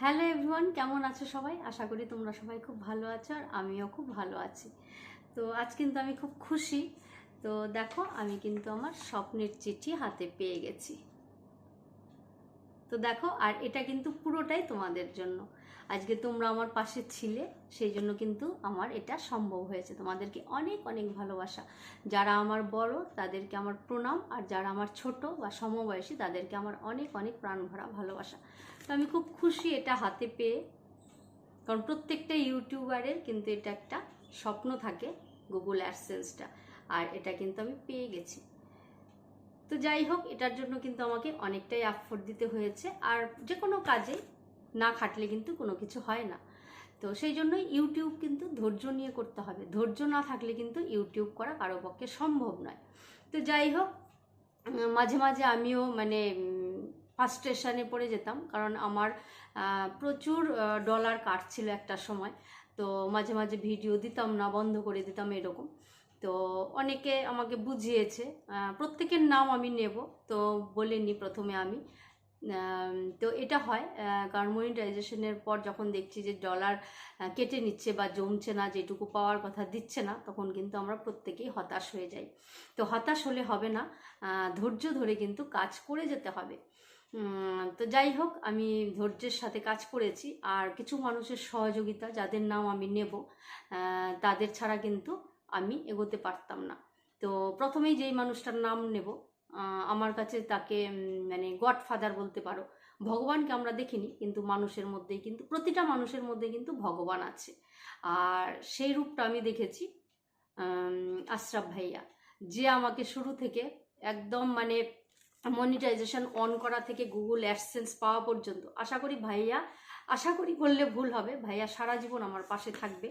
Hello everyone কেমন আছো সবাই? আশা করি তোমরা সবাই খুব ভালো আছো আর আমিও খুব ভালো আছি। তো আজ কিন্তু আমি খুব খুশি। তো দেখো, আমি কিন্তু আমার স্বপ্নের চিঠি হাতে পেয়ে গেছি। তো দেখো, আর এটা কিন্তু পুরোটাই তোমাদের জন্য। আজকে তোমরা আমার পাশে ছিলে, সেই জন্য কিন্তু আমার এটা সম্ভব হয়েছে। তোমাদেরকে অনেক অনেক ভালোবাসা। যারা আমার বড়, তাদেরকে আমার প্রণাম, আর যারা আমার ছোট বা সমবয়সী, তাদেরকে আমার অনেক অনেক প্রাণ ভরা ভালোবাসা। তো আমি খুব খুশি এটা হাতে পেয়ে, কারণ প্রত্যেকটা ইউটিউবারের কিন্তু এটা একটা স্বপ্ন থাকে গুগল অ্যাডসেন্সটা, আর এটা কিন্তু আমি পেয়ে গেছি। তো যাই হোক, এটার জন্য কিন্তু আমাকে অনেকটাই আফোর্ট দিতে হয়েছে, আর যে কোনো কাজে না খাটলে কিন্তু কোনো কিছু হয় না। তো সেই জন্য ইউটিউব কিন্তু ধৈর্য নিয়ে করতে হবে। ধৈর্য না থাকলে কিন্তু ইউটিউব করা কারও পক্ষে সম্ভব নয়। তো যাই হোক মাঝে মাঝে আমিও মানে ফার্স্টেশনে পড়ে যেতাম। কারণ আমার প্রচুর ডলার কাটছিল একটা সময়। তো মাঝে মাঝে ভিডিও দিতাম না বন্ধ করে দিতাম এরকম। তো অনেকে আমাকে বুঝিয়েছে প্রত্যেকের নাম আমি নেব। তো বলিনি প্রথমে আমি আম, তো এটা হয়। কারণ মনিটাইজেশনের পর যখন দেখছি যে ডলার কেটে নিচ্ছে বা জমছে না, যেটুকু পাওয়ার কথা দিচ্ছে না, তখন কিন্তু আমরা প্রত্যেকেই হতাশ হয়ে যাই। তো হতাশ হলে হবে না ধৈর্য ধরে কিন্তু কাজ করে যেতে হবে। তো যাই হোক, আমি ধৈর্যের সাথে কাজ করেছি। আর কিছু মানুষের সহযোগিতা, যাদের নাম আমি নেব তাদের ছাড়া কিন্তু আমি এগোতে পারতাম না। তো প্রথমেই যেই মানুষটার নাম নেব আমার কাছে তাকে মানে গডফাদার বলতে পারো। ভগবানকে আমরা দেখিনি, কিন্তু মানুষের মধ্যেই, কিন্তু প্রতিটা মানুষের মধ্যে কিন্তু ভগবান আছে। আর সেই রূপটা আমি দেখেছি আশরাফ ভাইয়া। যে আমাকে শুরু থেকে একদম মানে মনিটাইজেশন অন করা থেকে গুগল অ্যাডসেন্স পাওয়া পর্যন্ত, আশা করি ভাইয়া, আশা করি বললে ভুল হবে, ভাইয়া সারা জীবন আমার পাশে থাকবে।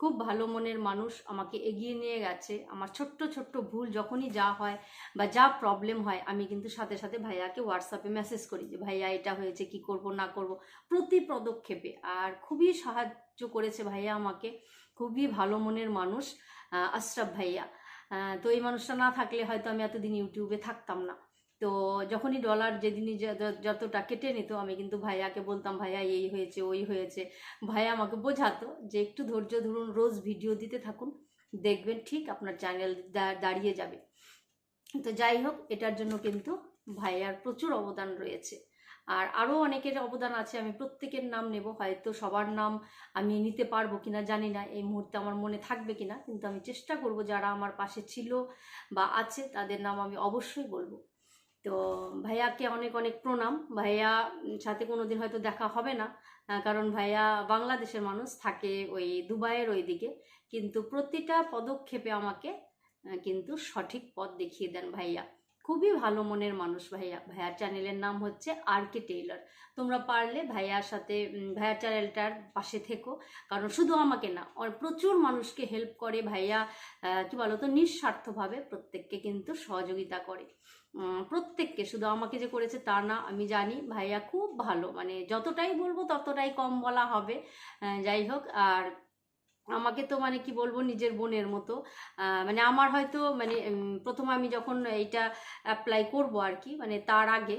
খুব ভালো মনের মানুষ আমাকে এগিয়ে নিয়ে গেছে। আমার ছোট্ট ছোট্ট ভুল যখনই যা হয় বা যা প্রবলেম হয়, আমি কিন্তু সাথে সাথে ভাইয়াকে হোয়াটসঅ্যাপে মেসেজ করি যে, ভাইয়া, এটা হয়েছে, কি করব, না করব? প্রতি পদক্ষেপে। আর খুবই সাহায্য করেছে ভাইয়া আমাকে। খুবই ভালো মনের মানুষ আশরাফ ভাইয়া। তো এই মানুষটা না থাকলে হয়তো আমি এতদিন ইউটিউবে থাকতাম না। তো যখনই ডলার যেদিনই যতটা কেটে নিত, আমি কিন্তু ভাইয়াকে বলতাম, ভাইয়া, এই হয়েছে, ওই হয়েছে। ভাইয়া আমাকে বোঝাতো যে একটু ধৈর্য ধরুন, রোজ ভিডিও দিতে থাকুন, দেখবেন ঠিক আপনার চ্যানেল দাঁড়িয়ে যাবে। তো যাই হোক, এটার জন্য কিন্তু ভাইয়ার প্রচুর অবদান রয়েছে। আর আরও অনেকের অবদান আছে, আমি প্রত্যেকের নাম নেব, হয়তো সবার নাম আমি নিতে পারব কিনা জানি না, এই মুহূর্তে আমার মনে থাকবে কিনা, কিন্তু আমি চেষ্টা করব যারা আমার পাশে ছিল বা আছে, তাদের নাম আমি অবশ্যই বলব। তো ভাইয়াকে অনেক অনেক প্রণাম। ভাইয়া সাথে কোনো দিন হয়তো দেখা হবে না কারণ ভাইয়া বাংলাদেশের মানুষ, থাকে ওই দুবাইয়ের ওই দিকে কিন্তু প্রতিটা পদক্ষেপে আমাকে কিন্তু সঠিক পথ দেখিয়ে দেন ভাইয়া। খুবই ভালো মনের মানুষ ভাইয়া, ভাইয়ার চ্যানেলের নাম হচ্ছে আর কে টেইলর। তোমরা পারলে ভাইয়ার সাথে ভাইয়ার চ্যানেলটার পাশে থেকো। কারণ শুধু আমাকে না আর প্রচুর মানুষকে হেল্প করে ভাইয়া কি বলো তো নিঃস্বার্থভাবে প্রত্যেককে কিন্তু সহযোগিতা করে। প্রত্যেককে, শুধু আমাকে যে করেছে তা না, আমি জানি ভাইয়া খুব ভালো। মানে যতটাই বলব ততটাই কম বলা হবে। যাই হোক, আর আমাকে তো মানে কি বলব নিজের বোনের মতো। মানে আমার হয়তো মানে প্রথমে আমি যখন এইটা অ্যাপ্লাই করব আর কি মানে তার আগে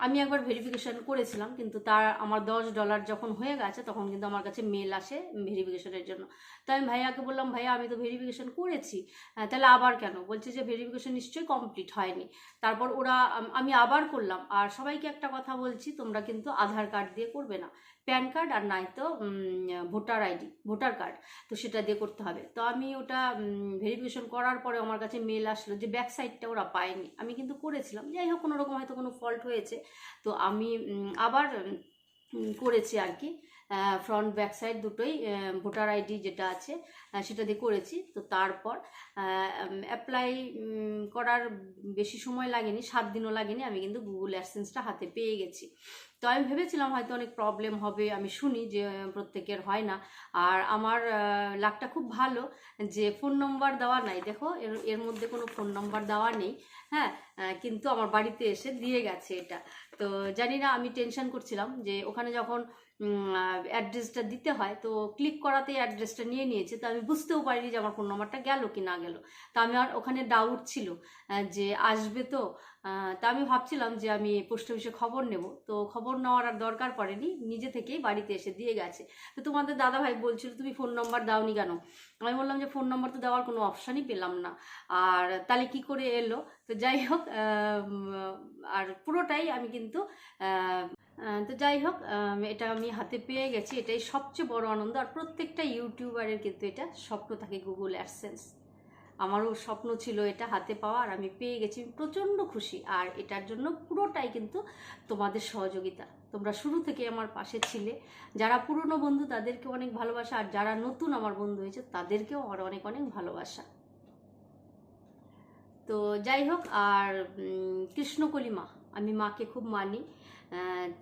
আমি একবার ভেরিফিকেশন করেছিলাম কিন্তু তার আমার দশ ডলার যখন হয়ে গেছে তখন কিন্তু আমার কাছে মেল আসে ভেরিফিকেশানের জন্য। তো আমি ভাইয়াকে বললাম ভাইয়া আমি তো ভেরিফিকেশন করেছি আহ, তাহলে আবার কেন? বলছে যে ভেরিফিকেশন নিশ্চয়ই কমপ্লিট হয়নি। তারপর ওরা আমি আবার করলাম। আর সবাইকে একটা কথা বলছি তোমরা কিন্তু আধার কার্ড দিয়ে করবে না। প্যান কার্ড আর নাই তো ভোটার আইডি ভোটার কার্ড, তো সেটা দিয়ে করতে হবে। তো আমি ওটা ভেরিফিকেশন করার পরে আমার কাছে মেল আসলো যে ব্যাকসাইডটা ওরা পায়নি। আমি কিন্তু করেছিলাম, যাই হোক কোনো রকম হয়তো কোনো ফল্ট হয়েছে। তো আমি আবার করেছি আর কি। ফ্রন্ট ব্যাক সাইড দুটোই ভোটার আইডি যেটা আছে সেটা দিয়ে করেছি। তো তারপর অ্যাপ্লাই করার বেশি সময় লাগেনি, সাত দিনও লাগেনি, আমি কিন্তু গুগল অ্যাডসেন্সটা হাতে পেয়ে গেছি। তো আমি ভেবেছিলাম হয়তো অনেক প্রবলেম হবে, আমি শুনি যে প্রত্যেকের হয় না। আর আমার লাকটা খুব ভালো যে ফোন নম্বর দেওয়া নাই। দেখো, এর এর মধ্যে কোনো ফোন নম্বর দেওয়া নেই। হ্যাঁ কিন্তু আমার বাড়িতে এসে দিয়ে গেছে এটা। তো জানি না, আমি টেনশন করছিলাম যে ওখানে যখন অ্যাড্রেসটা দিতে হয়। তো ক্লিক করাতেই অ্যাড্রেসটা নিয়ে নিয়েছে। তো আমি বুঝতেও পারিনি যে আমার ফোন নাম্বারটা গেল কি না গেল। তো আমি আর ওখানে ডাউট ছিল যে আসবে তো। তা আমি ভাবছিলাম যে আমি পোস্ট অফিসে খবর নেব। তো খবর নেওয়ার আর দরকার পড়েনি। নিজে থেকেই বাড়িতে এসে দিয়ে গেছে। তো তোমাদের দাদা ভাই বলছিল, তুমি ফোন নাম্বার দাওনি কেন? আমি বললাম যে ফোন নাম্বার তো দেওয়ার কোনো অপশানই পেলাম না। আর তাহলে কি করে এলো? তো যাই হোক আর পুরোটাই আমি কিন্তু তো যাই হোক এটা আমি হাতে পেয়ে গেছি। এটাই সবচেয়ে বড় আনন্দ। আর প্রত্যেকটা ইউটিউবারের কিন্তু এটা স্বপ্ন থাকে গুগল অ্যাডসেন্স আমারও স্বপ্ন ছিল এটা হাতে পাওয়া, আর আমি পেয়ে গেছি। প্রচণ্ড খুশি। আর এটার জন্য পুরোটাই কিন্তু তোমাদের সহযোগিতা। তোমরা শুরু থেকে আমার পাশে ছিলে। যারা পুরনো বন্ধু, তাদেরকে অনেক ভালোবাসা। আর যারা নতুন আমার বন্ধু হয়েছে, তাদেরকেও আমার অনেক অনেক ভালোবাসা। তো যাই হোক, আর কৃষ্ণকলি মা আমি মাকে খুব মানি।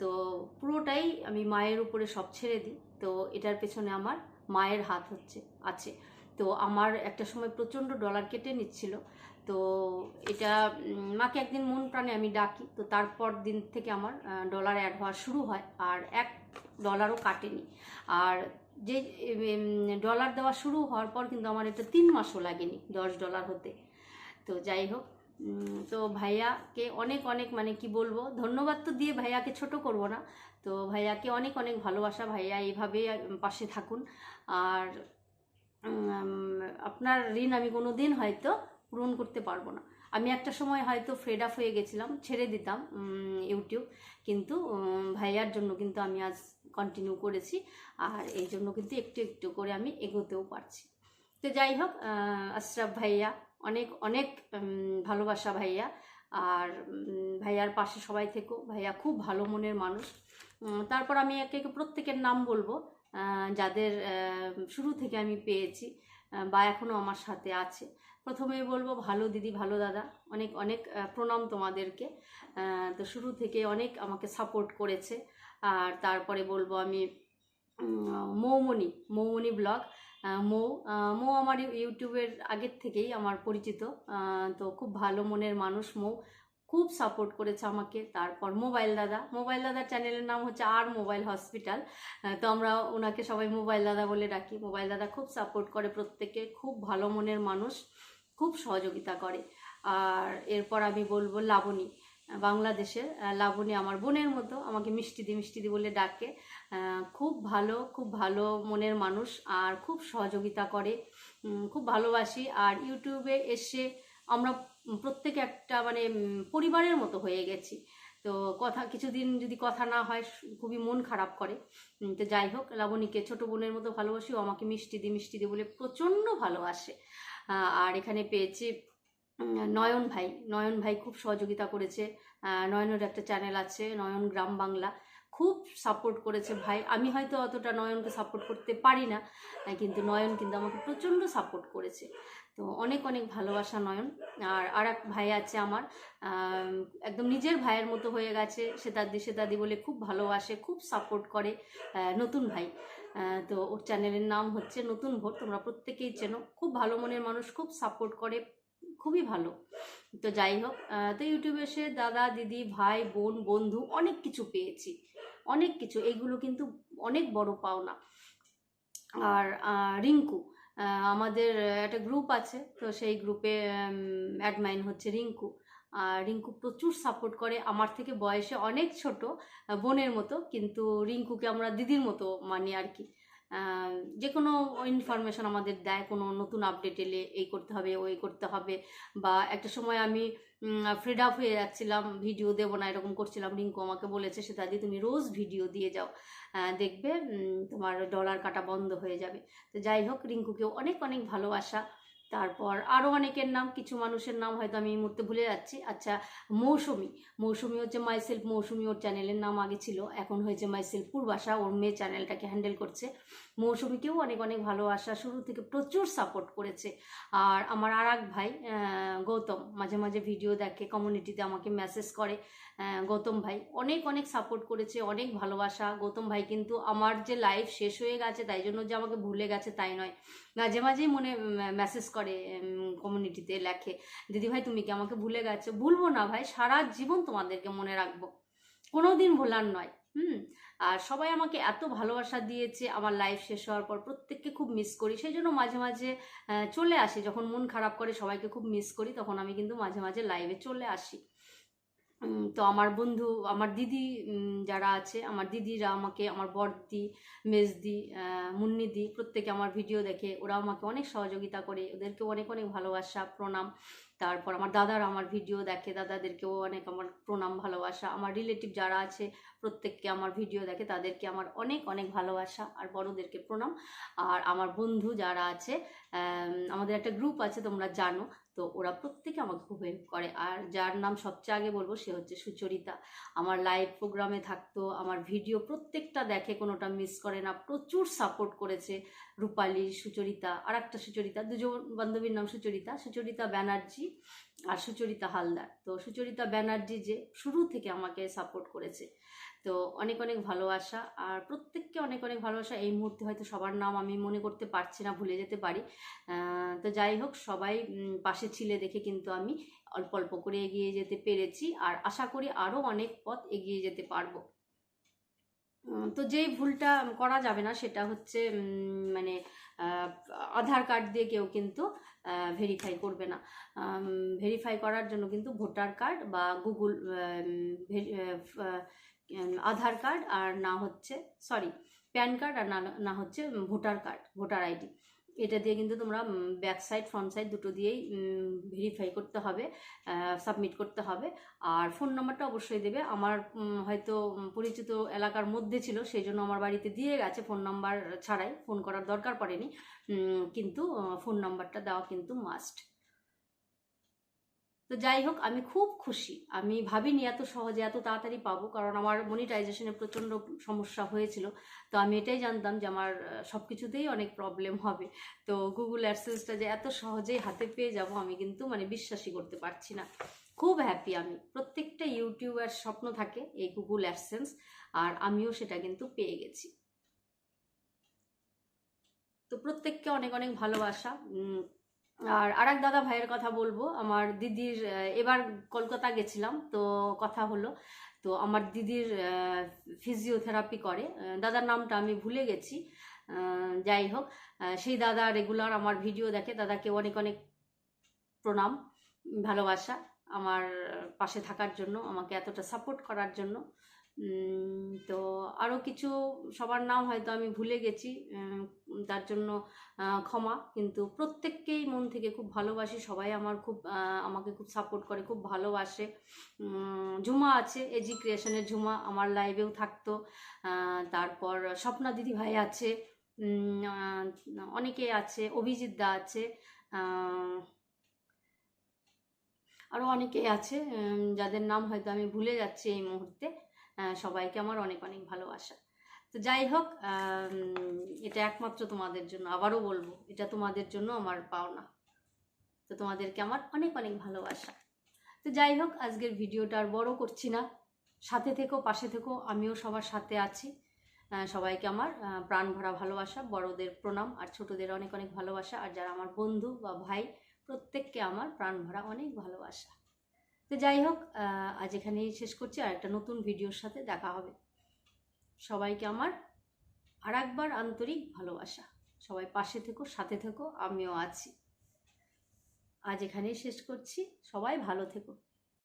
তো পুরোটাই আমি মায়ের উপরে সব ছেড়ে দিই। তো এটার পেছনে আমার মায়ের হাত হচ্ছে, আছে। তো আমার একটা সময় প্রচণ্ড ডলার কেটে নিচ্ছিল। তো এটা মাকে একদিন মন প্রাণে আমি ডাকি। তো তারপর দিন থেকে আমার ডলার অ্যাড হওয়া শুরু হয় আর এক ডলারও কাটেনি। আর যে ডলার দেওয়া শুরু হওয়ার পর কিন্তু আমার এটা তিন মাসও লাগেনি, দশ ডলার হতে। তো যাই হোক তো ভাইয়াকে অনেক অনেক মানে কি বলব, ধন্যবাদ তো দিয়ে ভাইয়াকে ছোট করব না। তো ভাইয়াকে অনেক অনেক ভালোবাসা, ভাইয়া এইভাবে পাশে থাকুন। আর আপনার ঋণ আমি কোনো দিন হয়তো পূরণ করতে পারব না। আমি একটা সময় হয়তো ফ্রেড আপ হয়ে গেছিলাম, ছেড়ে দিতাম ইউটিউব। কিন্তু ভাইয়ার জন্য কিন্তু আমি আজ কন্টিনিউ করেছি। আর এই জন্য কিন্তু একটু একটু করে আমি এগোতেও পারছি। তো যাই হোক আশরাফ ভাইয়া অনেক অনেক ভালোবাসা ভাইয়া। আর ভাইয়ার পাশে সবাই থেকো। ভাইয়া খুব ভালো মনের মানুষ। তারপর আমি একে একে প্রত্যেকের নাম বলব যাদের শুরু থেকে আমি পেয়েছি বা এখনও আমার সাথে আছে। প্রথমে বলব, ভালো দিদি, ভালো দাদা। অনেক অনেক প্রণাম তোমাদেরকে। তো শুরু থেকে অনেক আমাকে সাপোর্ট করেছে। আর তারপরে বলব আমি মৌমনি মৌমনি ব্লগ। মৌ মৌ আমার ইউটিউবের আগের থেকেই আমার পরিচিত। তো খুব ভালো মনের মানুষ মৌ। খুব সাপোর্ট করেছে আমাকে। তারপর মোবাইল দাদা। মোবাইল দাদার চ্যানেলের নাম হচ্ছে আর মোবাইল হসপিটাল। তো আমরা ওনাকে সবাই মোবাইল দাদা বলে ডাকি। মোবাইল দাদা খুব সাপোর্ট করে প্রত্যেকে খুব ভালো মনের মানুষ। খুব সহযোগিতা করে। আর এরপর আমি বলব লাবণী। বাংলাদেশের লাবণী আমার বোনের মতো, আমাকে মিষ্টি দি মিষ্টি দি বলে ডাকে। খুব ভালো খুব ভালো মনের মানুষ আর খুব সহযোগিতা করে। খুব ভালোবাসি। আর ইউটিউবে এসে আমরা প্রত্যেকে একটা মানে পরিবারের মতো হয়ে গেছি। তো কথা, কিছুদিন যদি কথা না হয়, খুবই মন খারাপ করে। তো যাই হোক, লাবণীকে ছোট বোনের মতো ভালোবাসি। ও আমাকে মিষ্টি দি মিষ্টি দি বলে প্রচণ্ড ভালোবাসে। আর এখানে পেয়েছি নয়ন ভাই নয়ন ভাই খুব সহযোগিতা করেছে। নয়নের একটা চ্যানেল আছে, নয়ন গ্রাম বাংলা। খুব সাপোর্ট করেছে ভাই। আমি হয়তো অতটা নয়নকে সাপোর্ট করতে পারি না কিন্তু নয়ন কিন্তু আমাকে প্রচণ্ড সাপোর্ট করেছে। তো অনেক অনেক ভালোবাসা নয়ন। আর আর এক ভাই আছে আমার একদম নিজের ভাইয়ের মতো হয়ে গেছে সেতাদি সেতাদি বলে খুব ভালোবাসে, খুব সাপোর্ট করে নতুন ভাই। তো ওর চ্যানেলের নাম হচ্ছে নতুন ভোট তোমরা প্রত্যেকেই চেনো। খুব ভালো মনের মানুষ, খুব সাপোর্ট করে। খুবই ভালো। তো যাই হোক তো ইউটিউবে এসে দাদা, দিদি, ভাই, বোন, বন্ধু অনেক কিছু পেয়েছি। অনেক কিছু এইগুলো কিন্তু অনেক বড় পাওনা। আর রিঙ্কু আমাদের একটা গ্রুপ আছে, তো সেই গ্রুপে অ্যাডমাইন হচ্ছে রিঙ্কু। আর রিঙ্কু প্রচুর সাপোর্ট করে, আমার থেকে বয়সে অনেক ছোট বোনের মতো, কিন্তু রিঙ্কুকে আমরা দিদির মতো মানি আর কি। যে কোনো ইনফরমেশন আমাদের দেয়, কোনো নতুন আপডেট এলে এই করতে হবে, ওই করতে হবে। বা একটা সময় আমি ফ্রিড আপ হয়ে যাচ্ছিলাম ভিডিও দেবো না, এরকম করছিলাম, রিঙ্কু আমাকে বলেছে সেটা দিয়ে তুমি রোজ ভিডিও দিয়ে যাও। দেখবে তোমার ডলার কাটা বন্ধ হয়ে যাবে। তো যাই হোক, রিঙ্কুকেও অনেক অনেক ভালোবাসা। তারপর আরও অনেকের নাম, কিছু মানুষের নাম হয়তো আমি এই মুহূর্তে ভুলে যাচ্ছি। আচ্ছা মৌসুমি। মৌসুমি হচ্ছে মাইসেলফ মৌসুমি ওর চ্যানেলের নাম আগে ছিল, এখন হয়েছে মাইসেলফ পূর্বাশা, ওর মেয়ে চ্যানেলটাকে হ্যান্ডেল করছে। মৌসুমিকেও অনেক অনেক ভালোবাসা, শুরু থেকে প্রচুর সাপোর্ট করেছে। আর আমার আর এক ভাই গৌতম, মাঝে মাঝে ভিডিও দেখে কমিউনিটিতে আমাকে মেসেজ করে গৌতম ভাই। অনেক অনেক সাপোর্ট করেছে, অনেক ভালোবাসা। গৌতম ভাই কিন্তু আমার যে লাইফ শেষ হয়ে গেছে, তাই জন্য যে আমাকে ভুলে গেছে, তাই নয়। মাঝে মাঝেই মনে মেসেজ করে কমিউনিটিতে লেখে, দিদি ভাই, তুমি কি আমাকে ভুলে গেছো? ভুলবো না ভাই, সারা জীবন তোমাদেরকে মনে রাখব। কোনো দিন ভোলার নয়, হুম? আর সবাই আমাকে এত ভালোবাসা দিয়েছে, আমার লাইফ শেষ হওয়ার পর প্রত্যেককে খুব মিস করি। সেই জন্য মাঝে মাঝে চলে আসি। যখন মন খারাপ করে সবাইকে খুব মিস করি, তখন আমি কিন্তু মাঝে মাঝে লাইভে চলে আসি। তো আমার বন্ধু, আমার দিদি যারা আছে, আমার দিদিরা আমাকে, আমার বড়দি মেজদি মুন্নিদি প্রত্যেকে আমার ভিডিও দেখে। ওরা আমাকে অনেক সহযোগিতা করে, ওদেরকেও অনেক অনেক ভালোবাসা, প্রণাম। তারপর আমার দাদারা আমার ভিডিও দেখে, দাদাদেরকেও অনেক আমার প্রণাম, ভালোবাসা। আমার রিলেটিভ যারা আছে, প্রত্যেককে আমার ভিডিও দেখে, তাদেরকে আমার অনেক অনেক ভালোবাসা আর বড়দেরকে প্রণাম। আর আমার বন্ধু যারা আছে আমাদের একটা গ্রুপ আছে, তোমরা জানো। তো ওরা প্রত্যেকে আমাকে খুব হেল্প করে। আর যার নাম সবচেয়ে আগে বলব সে হচ্ছে সুচরিতা। আমার লাইভ প্রোগ্রামে থাকতো, আমার ভিডিও প্রত্যেকটা দেখে, কোনোটা মিস করে না, প্রচুর সাপোর্ট করেছে রূপালী, সুচরিতা আর একটা সুচরিতা, দুজন বান্ধবীর নাম সুচরিতা। সুচরিতা ব্যানার্জি আর সুচরিতা হালদার। তো সুচরিতা ব্যানার্জি যে শুরু থেকে আমাকে সাপোর্ট করেছে। তো অনেক অনেক ভালোবাসা আর প্রত্যেককে অনেক অনেক ভালোবাসা। এই মুহূর্তে হয়তো সবার নাম আমি মনে করতে পারছি না, ভুলে যেতে পারি। তো যাই হোক, সবাই পাশে ছিলে দেখে কিন্তু আমি অল্প অল্প করে এগিয়ে যেতে পেরেছি আর আশা করি আরও অনেক পথ এগিয়ে যেতে পারব। তো যেই ভুলটা করা যাবে না সেটা হচ্ছে মানে আধার কার্ড দিয়ে কেউ কিন্তু ভেরিফাই করবে না। ভেরিফাই করার জন্য কিন্তু ভোটার কার্ড বা গুগল আধার কার্ড আর না হচ্ছে সরি প্যান কার্ড আর না হচ্ছে ভোটার কার্ড, ভোটার আইডি। এটা দিয়ে কিন্তু তোমরা ব্যাক সাইড ফ্রন্ট সাইড দুটো দিয়েই ভেরিফাই করতে হবে সাবমিট করতে হবে। আর ফোন নাম্বারটা অবশ্যই দেবে। আমার হয়তো পরিচিত এলাকার মধ্যে ছিল সেই জন্য আমার বাড়িতে দিয়ে গেছে। ফোন নাম্বার ছাড়াই ফোন করার দরকার পড়েনি। কিন্তু ফোন নাম্বারটা দেওয়া কিন্তু মাস্ট তো যাই হোক, আমি খুব খুশি। আমি ভাবিনি এত সহজে এত তাড়াতাড়ি পাবো, কারণ আমার মনিটাইজেশনে প্রচণ্ড সমস্যা হয়েছিল। তো আমি এটাই জানতাম যে আমার সব কিছুতেই অনেক প্রবলেম হবে। তো গুগল অ্যাডসেন্সটা যে এত সহজেই হাতে পেয়ে যাব, আমি কিন্তু মানে বিশ্বাসই করতে পারছি না। খুব হ্যাপি আমি। প্রত্যেকটা ইউটিউবার স্বপ্ন থাকে এই গুগল অ্যাডসেন্স আর আমিও সেটা কিন্তু পেয়ে গেছি। তো প্রত্যেককে অনেক অনেক ভালোবাসা। আর আরেক দাদা ভাইয়ের কথা বলব। আমার দিদির এবার কলকাতা গেছিলাম, তো কথা হলো, তো আমার দিদির ফিজিওথেরাপি করে। দাদার নামটা আমি ভুলে গেছি যাই হোক সেই দাদা রেগুলার আমার ভিডিও দেখে, দাদাকে অনেক অনেক প্রণাম, ভালোবাসা, আমার পাশে থাকার জন্য, আমাকে এতটা সাপোর্ট করার জন্য। তো আরও কিছু সবার নাম হয়তো আমি ভুলে গেছি তার জন্য ক্ষমা। কিন্তু প্রত্যেককেই মন থেকে খুব ভালোবাসি। সবাই আমার খুব আমাকে খুব সাপোর্ট করে, খুব ভালোবাসে। ঝুমা আছে এজি ক্রিয়েশনের ঝুমা আমার লাইভেও থাকতো। তারপর স্বপ্না দিদি ভাই আছে অনেকে আছে, অভিজিৎ দা আছে আরও অনেকেই আছে যাদের নাম হয়তো আমি ভুলে যাচ্ছি এই মুহূর্তে। সবাইকে আমার অনেক অনেক ভালোবাসা। তো যাই হোক এটা একমাত্র তোমাদের জন্য। আবারও বলব, এটা তোমাদের জন্য আমার পাওনা। তো তোমাদেরকে আমার অনেক অনেক ভালোবাসা। তো যাই হোক, আজকের ভিডিওটা আর বড় করছি না। সাথে থেকো, পাশে থেকো, আমিও সবার সাথে আছি। সবাইকে আমার প্রাণ ভরা ভালোবাসা, বড়দের প্রণাম আর ছোটদের অনেক অনেক ভালোবাসা। আর যারা আমার বন্ধু বা ভাই, প্রত্যেককে আমার প্রাণ ভরা অনেক ভালোবাসা। তো যাই হোক আজ এখানেই শেষ করছি, আর একটা নতুন ভিডিওর সাথে দেখা হবে। সবাইকে আমার আর একবার আন্তরিক ভালোবাসা। সবাই পাশে থেকো, সাথে থেকো, আমিও আছি। আজ এখানেই শেষ করছি। সবাই ভালো থেকো।